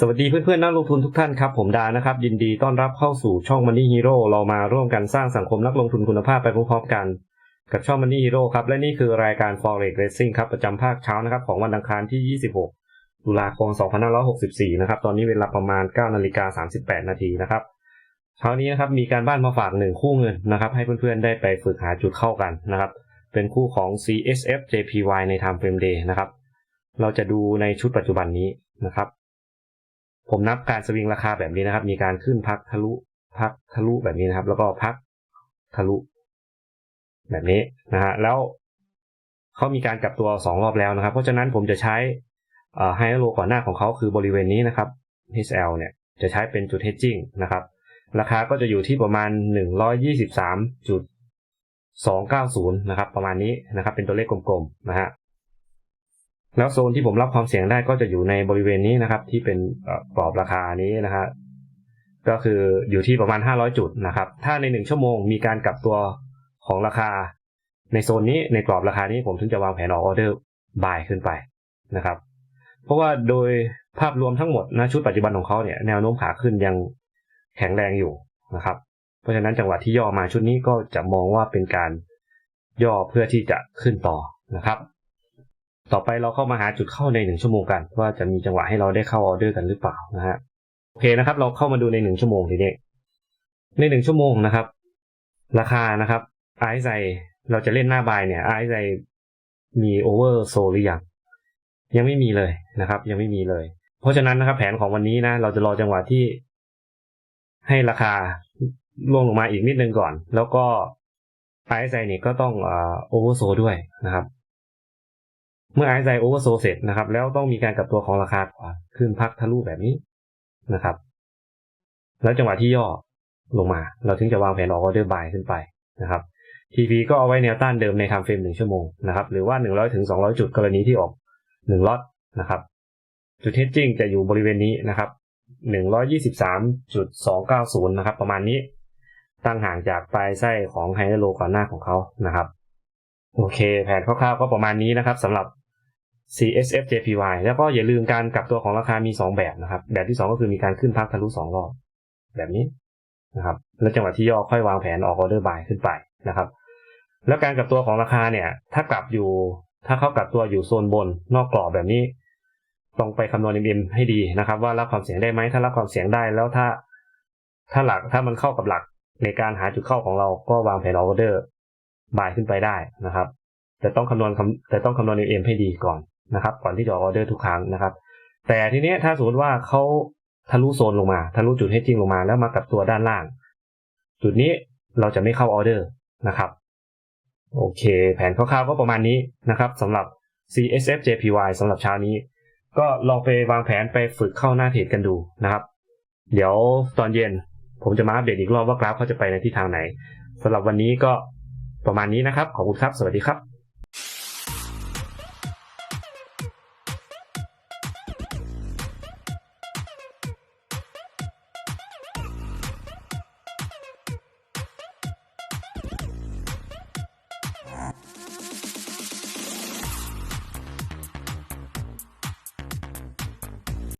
สวัสดีเพื่อนๆนักลงทุนทุกท่านครับ ผมดานะครับ ยินดีต้อนรับเข้าสู่ช่อง Money Hero เรามาร่วมกันสร้างสังคมนักลงทุนคุณภาพไปพร้อมๆกัน กับช่อง Money Hero ครับ และนี่คือรายการ Forex Racing ครับ ประจำภาคเช้านะครับ ของวันอังคารที่ 26 ตุลาคม 2564 นะครับ ตอนนี้เวลาประมาณ 9นาฬิกา38 นาทีนะครับเช้านี้นะครับมีการบ้านมาฝากหนึ่งคู่เงินนะครับ ให้เพื่อนๆได้ไปฝึกหาจุดเข้ากันนะครับ เป็นคู่ของ CSF JPY ใน Time Frame Day นะครับเราจะดูในชุดปัจจุบันนี้นะครับ ผมนับการสวิงราคาแบบนี้นะครับ มีการขึ้นพักทะลุพักทะลุแบบนี้นะครับ แล้วก็พักทะลุ แบบนี้นะฮะแล้วเขามีการกลับตัวสองรอบแล้วนะครับ เพราะฉะนั้นผมจะใช้ไฮโลก่อนหน้าของเขาคือบริเวณนี้นะครับ HL เนี่ยจะใช้เป็นจุด hedging นะครับ ราคาก็จะอยู่ที่ประมาณ 123.290 นะครับ ประมาณนี้นะครับ เป็นตัวเลขกลมๆนะฮะ แล้วโซนที่ผมรับความเสี่ยงได้ก็จะอยู่ในบริเวณนี้นะครับ ที่เป็นกรอบราคานี้นะฮะก็คืออยู่ที่ประมาณ 500 จุดนะครับ ถ้าในหนึ่งชั่วโมงมีการกลับตัวของราคา ในโซนนี้ในกรอบราคานี้ผมถึงจะวางแผนออกออเดอร์บายขึ้นไปนะครับ เพราะว่าโดยภาพรวมทั้งหมดนะชุดปัจจุบันของเขาเนี่ยแนวโน้มขาขึ้นยังแข็งแรงอยู่นะครับ เพราะฉะนั้นจังหวะที่ย่อมาชุดนี้ก็จะมองว่าเป็นการย่อเพื่อที่จะขึ้นต่อนะครับ ต่อไปเราเข้ามาหาจุดเข้าในหนึ่งชั่วโมงกัน ว่าจะมีจังหวะให้เราได้เข้าออเดอร์กันหรือเปล่านะฮะโอเคนะครับ เราเข้ามาดูในหนึ่งชั่วโมงทีนี้ในหนึ่งชั่วโมงนะครับ ราคานะครับไอซ์ไซเราจะเล่นหน้าบายเนี่ยไอซ์ไซมีโอเวอร์โซหรือยังยังไม่มีเลยนะครับ ยังไม่มีเลย เพราะฉะนั้นนะครับ แผนของวันนี้นะ เราจะรอจังหวะที่ให้ราคาล่วงลงมาอีกนิดนึงก่อน แล้วก็ไอซ์ไซเนี่ยก็ต้องโอเวอร์โซด้วยนะครับ เมื่อไอซ์ไซโอเวอร์โซเสร็จนะครับ แล้วต้องมีการกลับตัวของราคาก่อนขึ้นพักทะลุแบบนี้นะครับ แล้วจังหวะที่ย่อลงมา เราถึงจะวางแผนออกออเดอร์บายขึ้นไปนะครับ TP ก็เอาไว้แนวต้านเดิมในไทม์เฟรมหนึ่งชั่วโมงนะครับ หรือว่าหนึ่งร้อยถึงสองร้อยจุดกรณีที่ออกหนึ่งล็อตนะครับ จุดเทสจิ้งจะอยู่บริเวณนี้นะครับหนึ่งร้อยยี่สิบสามจุดสองเก้าศูนย์นะครับ ประมาณนี้ ตั้งห่างจากปลายไส้ของไฮโลก่อนหน้าของเขานะครับ โอเค แผนคร่าวๆก็ประมาณนี้นะครับสำหรับ CSF JPY แล้วก็อย่าลืมการกลับตัวของราคามี 2 แบบนะครับ แบบที่ 2 ก็คือมีการขึ้นพักทะลุ2รอบแบบนี้นะครับ แล้วจังหวะที่ย่อค่อยวางแผนออกออเดอร์บายขึ้นไปนะครับ แล้วการกลับตัวของราคาเนี่ย ถ้ากลับอยู่ถ้าเขากลับตัวอยู่โซนบนนอกกรอบแบบนี้ต้องไปคำนวณ MM ให้ดีนะครับ ว่ารับความเสี่ยงได้ไหมถ้ารับความเสี่ยงได้แล้วถ้า ถ้าหลักถ้ามันเข้ากับหลักในการหาจุดเข้าของเราก็วางแผนออเดอร์บายขึ้นไปได้นะครับ แต่ต้องคำนวณแต่ต้องคำนวณ MM ให้ดีก่อน นะครับ ก่อนที่จะออเดอร์ทุกครั้งนะครับ แต่ทีนี้ถ้าสมมติว่าเขาทะลุโซนลงมาทะลุจุดให้จริงลงมาแล้วมากับตัวด้านล่าง จุดนี้เราจะไม่เข้าออเดอร์นะครับโอเค แผนคร่าวๆก็ประมาณนี้นะครับสำหรับ CSF JPY สำหรับเช้านี้ ก็ลองไปวางแผนไปฝึกเข้าหน้าเทรดกันดูนะครับ เดี๋ยวตอนเย็นผมจะมาอัปเดตอีกรอบว่ากราฟเขาจะไปในทิศทางไหนสำหรับวันนี้ก็ประมาณนี้นะครับ ขอบคุณครับ สวัสดีครับ